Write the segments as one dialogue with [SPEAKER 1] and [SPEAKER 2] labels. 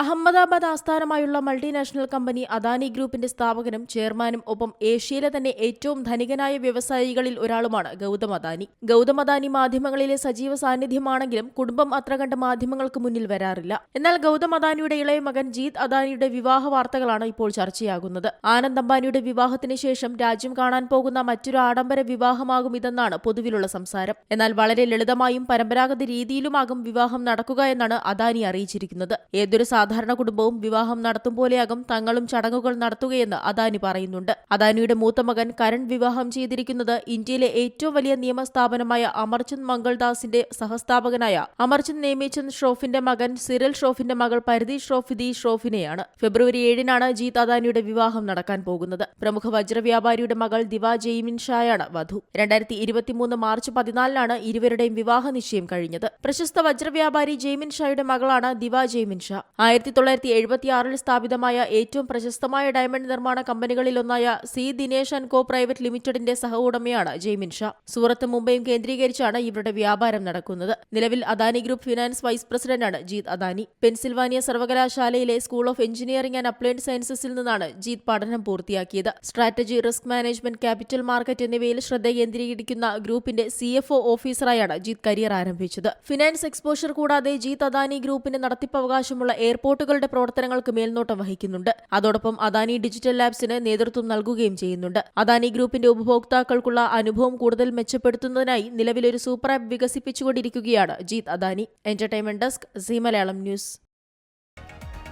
[SPEAKER 1] അഹമ്മദാബാദ് ആസ്ഥാനമായുള്ള multinational company Adani ഗ്രൂപ്പിന്റെ സ്ഥാപകനും ചെയർമാനും ഒപ്പം ഏഷ്യയിലെ തന്നെ ഏറ്റവും ധനികനായ വ്യവസായികളിൽ ഒരാളുമാണ് ഗൗതം അദാനി. ഗൗതം അദാനി മാധ്യമങ്ങളിലെ സജീവ സാന്നിധ്യമാണെങ്കിലും കുടുംബം അത്ര കണ്ട് മാധ്യമങ്ങൾക്ക് മുന്നിൽ വരാറില്ല. എന്നാൽ ഗൗതം അദാനിയുടെ ഇളയ മകൻ ജീത് അദാനിയുടെ വിവാഹ വാർത്തകളാണ് ഇപ്പോൾ ചർച്ചയാകുന്നത്. ആനന്ദ് അംബാനിയുടെ വിവാഹത്തിന് ശേഷം രാജ്യം കാണാൻ പോകുന്ന മറ്റൊരു ആഡംബര വിവാഹമാകും ഇതെന്നാണ് പൊതുവിലുള്ള സംസാരം. എന്നാൽ വളരെ ലളിതമായും പരമ്പരാഗത രീതിയിലുമാകും വിവാഹം നടക്കുക എന്നാണ് അദാനി അറിയിച്ചിരിക്കുന്നത്. ഏതൊരു സാധാരണ കുടുംബവും വിവാഹം നടത്തും പോലെയാകും തങ്ങളും ചടങ്ങുകൾ നടത്തുകയെന്ന് അദാനി പറയുന്നുണ്ട്. അദാനിയുടെ മൂത്ത മകൻ കരൺ വിവാഹം ചെയ്തിരിക്കുന്നത് ഇന്ത്യയിലെ ഏറ്റവും വലിയ നിയമസ്ഥാപനമായ അമർചന്ദ് മംഗൾദാസിന്റെ സഹസ്ഥാപകനായ അമർചന്ദ് നേമിചന്ദ് ഷ്രോഫിന്റെ മകൻ സിറിൽ ഷ്രോഫിന്റെ മകൾ പരിധി ഷ്രോഫ് ദി ഷ്രോഫിനെയാണ്. ഫെബ്രുവരി ഏഴിനാണ് ജീത് അദാനിയുടെ വിവാഹം നടക്കാൻ പോകുന്നത്. പ്രമുഖ വജ്രവ്യാപാരിയുടെ മകൾ ദിവാ ജെയ്മിൻ ഷായാണ് വധു. രണ്ടായിരത്തി ഇരുപത്തിമൂന്ന് മാർച്ച് പതിനാലിനാണ് ഇരുവരുടെയും വിവാഹ നിശ്ചയം കഴിഞ്ഞത്. പ്രശസ്ത വജ്രവ്യാപാരി ജെയ്മിൻ ഷായുടെ മകളാണ് ദിവാ ജെയ്മിൻ ഷാ. ആയിരത്തി തൊള്ളായിരത്തി എഴുപത്തിയാറിൽ സ്ഥാപിതമായ ഏറ്റവും പ്രശസ്തമായ ഡയമണ്ട് നിർമ്മാണ കമ്പനികളിലൊന്നായ C Dinesh and co private ലിമിറ്റഡിന്റെ സഹ ഉടമയാണ് ജെയ്മിൻ ഷാ. സൂറത്ത് മുംബൈയും കേന്ദ്രീകരിച്ചാണ് ഇവരുടെ വ്യാപാരം നടക്കുന്നത്. നിലവിൽ അദാനി ഗ്രൂപ്പ് ഫിനാൻസ് വൈസ് പ്രസിഡന്റാണ് ജീത് അദാനി. പെൻസിൽവാനിയ സർവകലാശാലയിലെ school of engineering and applied സയൻസസിൽ നിന്നാണ് ജീത് പഠനം പൂർത്തിയാക്കിയത്. Strategy risk management capital market എന്നിവയിൽ ശ്രദ്ധ കേന്ദ്രീകരിക്കുന്ന ഗ്രൂപ്പിന്റെ സി ഓഫീസറായാണ് ജീത് കരിയർ ആരംഭിച്ചത്. ഫിനാൻസ് എക്സ്പോഷർ കൂടാതെ ജീത് അദാനി ഗ്രൂപ്പിന് നടത്തിപ്പവകാശമുള്ള എയർപോർട്ടുകളുടെ പ്രവർത്തനങ്ങൾക്ക് മേൽനോട്ടം വഹിക്കുന്നുണ്ട്. അതോടൊപ്പം അദാനി ഡിജിറ്റൽ ലാബ്സിന് നേതൃത്വം നൽകുകയും ചെയ്യുന്നുണ്ട്. അദാനി ഗ്രൂപ്പിന്റെ ഉപഭോക്താക്കൾക്കുള്ള അനുഭവം കൂടുതൽ മെച്ചപ്പെടുത്തുന്നതിനായി നിലവിലൊരു super app വികസിപ്പിച്ചുകൊണ്ടിരിക്കുകയാണ് Jeet Adani. Entertainment desk Zee Malayalam news.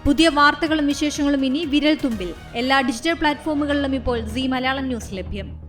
[SPEAKER 2] പുതിയ വാർത്തകളും വിശേഷങ്ങളും ഇനി വിരൽ തുമ്പിൽ എല്ലാ ഡിജിറ്റൽ പ്ലാറ്റ്ഫോമുകളിലും ഇപ്പോൾ സി മലയാളം ന്യൂസ് ലഭ്യം.